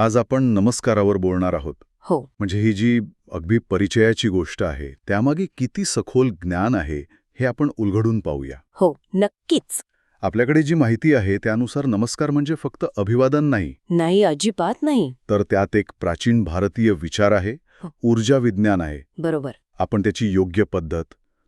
आज आपण नमस्कारावर बोलणार आहोत. हो. म्हणजे ही जी अगदी परिचयाची गोष्ट आहे त्यामागे किती सखोल ज्ञान आहे हे आपण उलगडून पाहूया. हो नक्कीच. आपल्याकडे जी माहिती आहे त्यानुसार नमस्कार म्हणजे फक्त अभिवादन नाही. नाही अजिबात नाही. तर त्यात एक प्राचीन भारतीय विचार आहे हो. ऊर्जा विज्ञान आहे. बरोबर. आपण त्याची योग्य पद्धत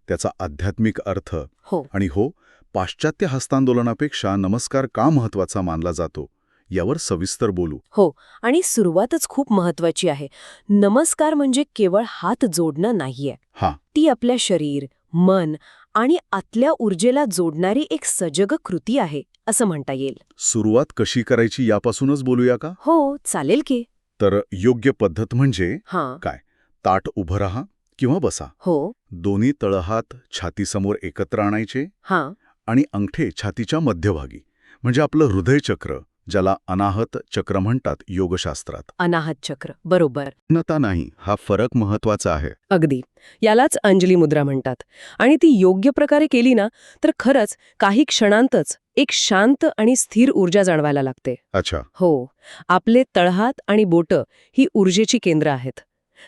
त्याचा आध्यात्मिक अर्थ हो. आणि हो पाश्चात्य हस्तांदोलनापेक्षा नमस्कार का महत्त्वाचा मानला जातो? यावर सविस्तर बोलू. हो आणि सुरुवातच खूप महत्वाची आहे. नमस्कार म्हणजे केवळ हात जोडणं नाहीये. हा. ती आपल्या शरीर मन आणि आतल्या ऊर्जेला जोडणारी एक सजग कृती आहे असं म्हणता येईल. सुरुवात कशी करायची यापासूनच बोलूया का? हो चालेल की. तर योग्य पद्धत म्हणजे हां. ताट उभं राहा किंवा बसा. हो. दोन्ही तळहात छातीसमोर एकत्र आणायचे हां. आणि अंगठे छातीच्या मध्यभागी म्हणजे आपलं हृदयचक्र. ज्याला अनाहत चक्र म्हणतात योगशास्त्रात. अनाहत चक्र बरोबर. नता नाही हा फरक महत्त्वाचा आहे. अगदी. यालाच अंजली मुद्रा म्हणतात. आणि ती योग्य प्रकारे केली ना तर खरंच काही क्षणांतच एक शांत आणि स्थिर ऊर्जा जाणवायला लागते. अच्छा. हो आपले तळहात आणि बोटं ही ऊर्जेची केंद्र आहेत.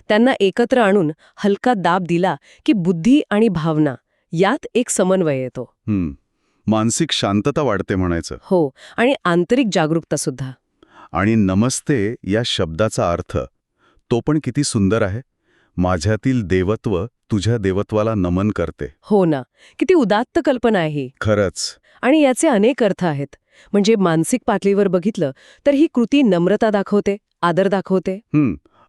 त्यांना एकत्र आणून हलका दाब दिला की बुद्धी आणि भावना यात एक समन्वय येतो. हम्म. मानसिक शांतता वाढते म्हणायचं. हो आणि आंतरिक जागरूकता सुद्धा. आणि नमस्ते या शब्दाचा अर्थ तो पण किती सुंदर आहे. माझ्यातील देवत्व तुझ्या देवत्वाला नमन करते. हो ना किती उदात्त कल्पना आहे खरंच. आणि याचे अनेक अर्थ आहेत. म्हणजे मानसिक पातळीवर बघितलं तर ही कृती नम्रता दाखवते आदर दाखवते.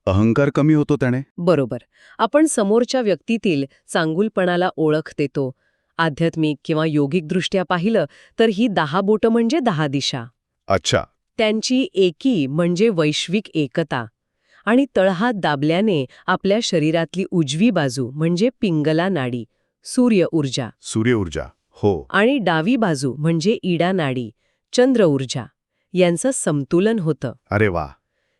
अहंकार कमी होतो त्याने. बरोबर. आपण समोरच्या व्यक्तीतील चांगुलपणाला ओळख देतो आध्यात्मिक किंवा योगिकदृष्ट्या पाहिलं तर ही दहा बोटं म्हणजे दहा दिशा. अच्छा. त्यांची एकी म्हणजे वैश्विक एकता. आणि तळहात दाबल्याने आपल्या शरीरातली उजवी बाजू म्हणजे पिंगला नाडी सूर्य ऊर्जा. सूर्य ऊर्जा. हो. आणि डावी बाजू म्हणजे इडा नाडी चंद्र ऊर्जा. यांचं संतुलन होतं. अरे वा.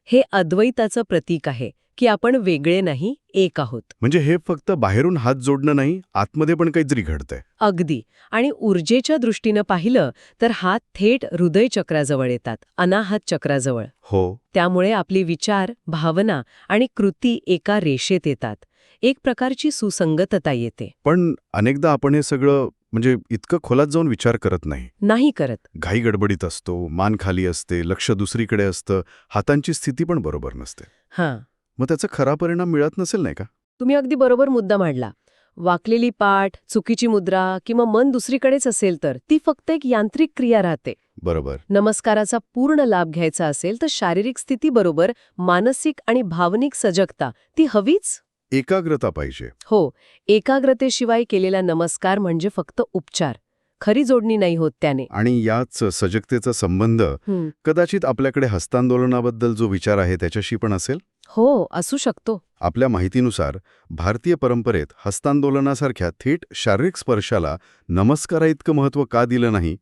हे अद्वैताचं प्रतीक आहे. की आपण वेगळे नाही एक आहोत. म्हणजे हे फक्त बाहेरून हात जोडणं नाही आतमध्ये पण काहीतरी घडतंय. अगदी. आणि ऊर्जेच्या दृष्टीनं पाहिलं तर हात थेट हृदयचक्राजवळ येतात अनाहत चक्राजवळ. हो. त्यामुळे आपली विचार भावना आणि कृती एका रेषेत येतात. एक प्रकारची सुसंगतता येते. पण अनेकदा आपण हे सगळं म्हणजे इतकं खोलात जाऊन विचार करत नाही. नाही करत. घाई गडबडीत असतो मान खाली असते लक्ष दुसरीकडे असतं हातांची स्थिती पण बरोबर नसते. हां. मग त्याचा खरा परिणाम मिळत नसेल नाही का? तुम्ही अगदी बरोबर मुद्दा मांडला. वाकलेली पाठ चुकीची मुद्रा किंवा मन दुसरीकडेच असेल तर ती फक्त एक यांत्रिक क्रिया राहते. बरोबर. नमस्काराचा पूर्ण लाभ घ्यायचा असेल तर शारीरिक स्थितीबरोबर मानसिक आणि भावनिक सजगता ती हवीच? एकाग्रता पाहिजे. हो एकाग्रतेशिवाय केलेला नमस्कार म्हणजे फक्त उपचार. खरी जोडणी नाही होत त्याने. आणि याच सजगतेचा संबंध हं, कदाचित आपल्याकडे हस्तांदोलनाबद्दल जो विचार आहे त्याच्याशी पण असेल? हो असू शकतो. आपल्या माहितीनुसार भारतीय परंपरेत हस्तांदोलनासारख्या थेट शारीरिक स्पर्शाला नमस्काराइतकं महत्त्व का दिलं नाही?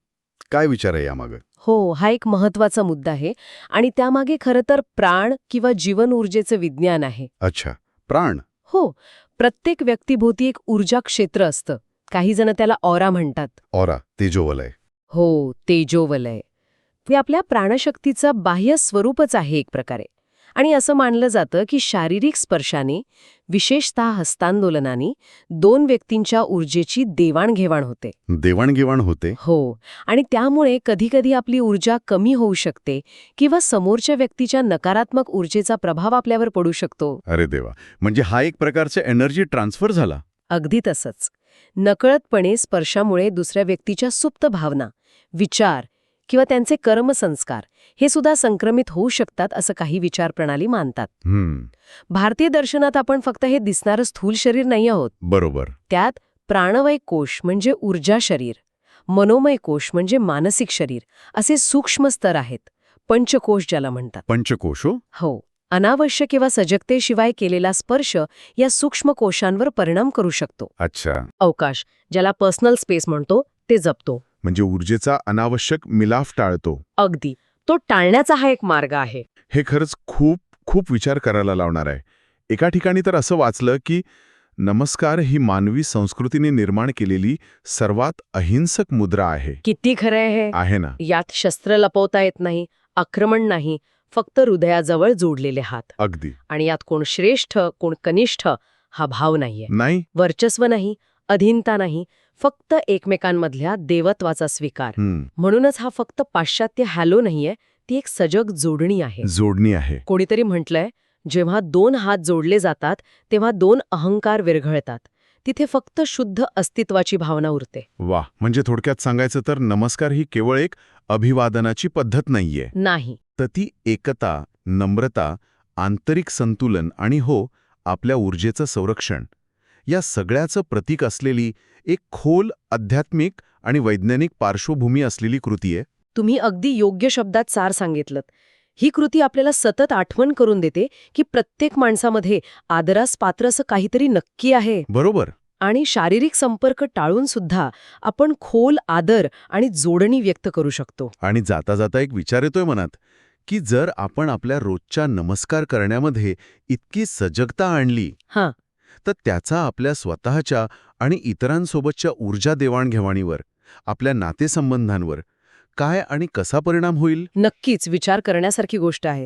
काय विचार आहे यामागं? हो हा एक महत्त्वाचा मुद्दा आहे आणि त्यामागे खरं तर प्राण किंवा जीवन ऊर्जेचं विज्ञान आहे. अच्छा प्राण? हो प्रत्येक व्यक्तीभोवती एक ऊर्जा क्षेत्र असतं. काही जण त्याला ऑरा म्हणतात. ऑरा तेजोवलय हो तेजोवलय ते आपल्या प्राणशक्तीचं बाह्य स्वरूपच आहे एक प्रकारे. आणि असं मानलं जातं की शारीरिक स्पर्शाने विशेषतः हस्तांदोलनाने दोन व्यक्तींच्या ऊर्जेची देवाणघेवाण होते. देवाणघेवाण होते? हो. आणि त्यामुळे कधीकधी आपली ऊर्जा कमी होऊ शकते किंवा समोरच्या व्यक्तीच्या नकारात्मक ऊर्जेचा प्रभाव आपल्यावर पडू शकतो. अरे देवा. म्हणजे हा एक प्रकारचा एनर्जी ट्रान्सफर झाला? अगदी तसंच. नकळतपणे स्पर्शामुळे दुसऱ्या व्यक्तीच्या सुप्त भावना विचार किंवा त्यांचे कर्मसंस्कार हे सुद्धा संक्रमित होऊ शकतात असं काही विचार प्रणाली मानतात भारतीय दर्शनात आपण फक्त हे दिसणारं स्थूल शरीर नाही आहोत. बरोबर. त्यात प्राणवय कोश म्हणजे ऊर्जा शरीर मनोमय कोश म्हणजे मानसिक शरीर असे सूक्ष्म स्तर आहेत. पंचकोश ज्याला म्हणतात. पंचकोशो हो. अनावश्यक किंवा सजगतेशिवाय केलेला स्पर्श या सूक्ष्म कोशांवर परिणाम करू शकतो. अच्छा. अवकाश ज्याला पर्सनल स्पेस म्हणतो ते जपतो. म्हणजे ऊर्जेचा अनावश्यक मिलाफ टाळतो. अगदी. तो टाळण्याचा हा एक मार्ग आहे. हे खरंच खूप खूप विचार करायला लावणार आहे. एका ठिकाणी तर असं वाचलं की नमस्कार ही मानवी संस्कृतीने निर्माण केलेली सर्वात अहिंसक मुद्रा आहे. किती खरं आहे हे? आहे ना? यात शस्त्र लपवता येत नाही आक्रमण नाही फक्त हृदयाजवळ जोडलेले हात. अगदी. आणि यात कोण श्रेष्ठ कोण कनिष्ठ हा भाव नाहीये. नाही. वर्चस्व नाही अधीनता नाही फक्त एकमेकांमधल्या देवत्वाचा स्वीकार. म्हणूनच हा फक्त पाश्चात्य हॅलो नाहीये ती एक सजग जोडणी आहे. जोडणी आहे. कोणीतरी म्हटलंय जेव्हा दोन हात जोडले जातात तेव्हा दोन अहंकार विरघळतात. तिथे फक्त शुद्ध अस्तित्वाची भावना उरते. वा म्हणजे थोडक्यात सांगायचं तर नमस्कार ही केवळ एक अभिवादनाची पद्धत नाहीये. नाही. तर ती एकता नम्रता आंतरिक संतुलन आणि हो आपल्या ऊर्जेचं संरक्षण. या सगळ्याचं प्रतीक असलेली एक खोल आध्यात्मिक आणि वैज्ञानिक पार्श्वभूमी असलेली कृती आहे. तुम्ही अगदी योग्य शब्दात सार सांगितलं ही कृती आपल्याला सतत आठवण करून देते की प्रत्येक माणसामध्ये आदरास पात्र असं काहीतरी नक्की आहे. बरोबर. आणि शारीरिक संपर्क टाळून सुद्धा आपण खोल आदर आणि जोडणी व्यक्त करू शकतो. आणि जाता जाता एक विचार येतोय मनात की जर आपण आपल्या रोजच्या नमस्कार करण्यामध्ये इतकी सजगता आणली हां. तर त्याचा आपल्या स्वतःच्या आणि इतरांसोबतच्या ऊर्जा देवाणघेवाणीवर आपल्या नातेसंबंधांवर. काय आणि कसा परिणाम होईल? नक्कीच विचार करण्यासारखी गोष्ट आहे.